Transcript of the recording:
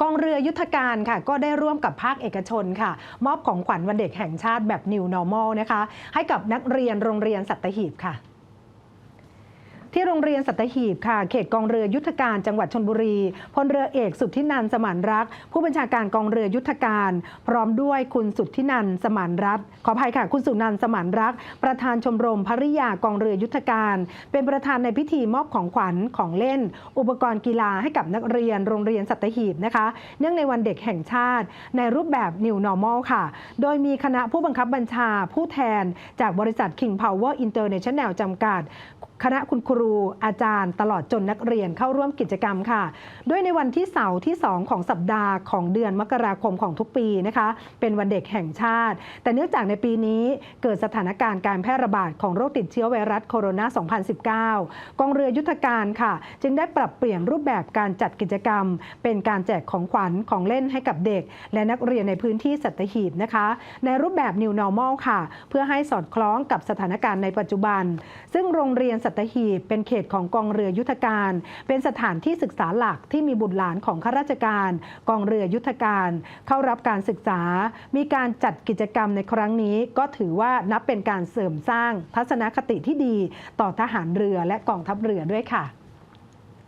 กองเรือยุทธการค่ะ ก็ได้ร่วมกับภาคเอกชนค่ะ มอบของขวัญวันเด็กแห่งชาติแบบ New Normal นะคะ ให้กับนักเรียนโรงเรียนสัตหีบค่ะ ที่โรงเรียนสัตหีบค่ะ เขตกองเรือยุทธการจังหวัดชนบุรีพลเรือเอกสุทธินันสมานรัก ผู้บัญชาการกองเรือยุทธการ พร้อมด้วยคุณสุทธินันสมานรัตน์ขออภัยค่ะ คุณสุนันสมานรัก ประธานชมรมภริยากองเรือยุทธการ เป็นประธานในพิธีมอบของขวัญของเล่น อุปกรณ์กีฬาให้กับนักเรียนโรงเรียนสัตหีบนะคะ เนื่องในวันเด็กแห่งชาติ ในรูปแบบ New Normal ค่ะ โดยมีคณะผู้บังคับบัญชาผู้แทน จากบริษัท King Power International จำกัด คณะคุณครูอาจารย์ ตลอดจนนักเรียนเข้าร่วมกิจกรรมค่ะ ด้วยในวันที่เสาร์ที่ 2 ของสัปดาห์ของเดือนมกราคมของทุกปีนะคะ เป็นวันเด็กแห่งชาติ แต่เนื่องจากในปีนี้เกิดสถานการณ์การแพร่ระบาดของโรคติดเชื้อไวรัสโคโรนา 2019 กองเรือยุทธการค่ะ จึงได้ปรับเปลี่ยนรูปแบบการจัดกิจกรรม เป็นการแจกของขวัญของเล่นให้กับเด็ก และนักเรียนในพื้นที่สัตหีบนะคะ ในรูปแบบ New Normal ค่ะ เพื่อให้สอดคล้องกับสถานการณ์ในปัจจุบัน ซึ่งโรงเรียนสัตหีบเป็นเขตของกองเรือยุทธการ เป็นสถานที่ศึกษาหลักที่มีบุตรหลานของข้าราชการ กองเรือยุทธการ เข้ารับการศึกษา มีการจัดกิจกรรมในครั้งนี้ก็ถือว่านับเป็นการเสริมสร้างทัศนคติที่ดี ต่อทหารเรือและกองทัพเรือด้วยค่ะ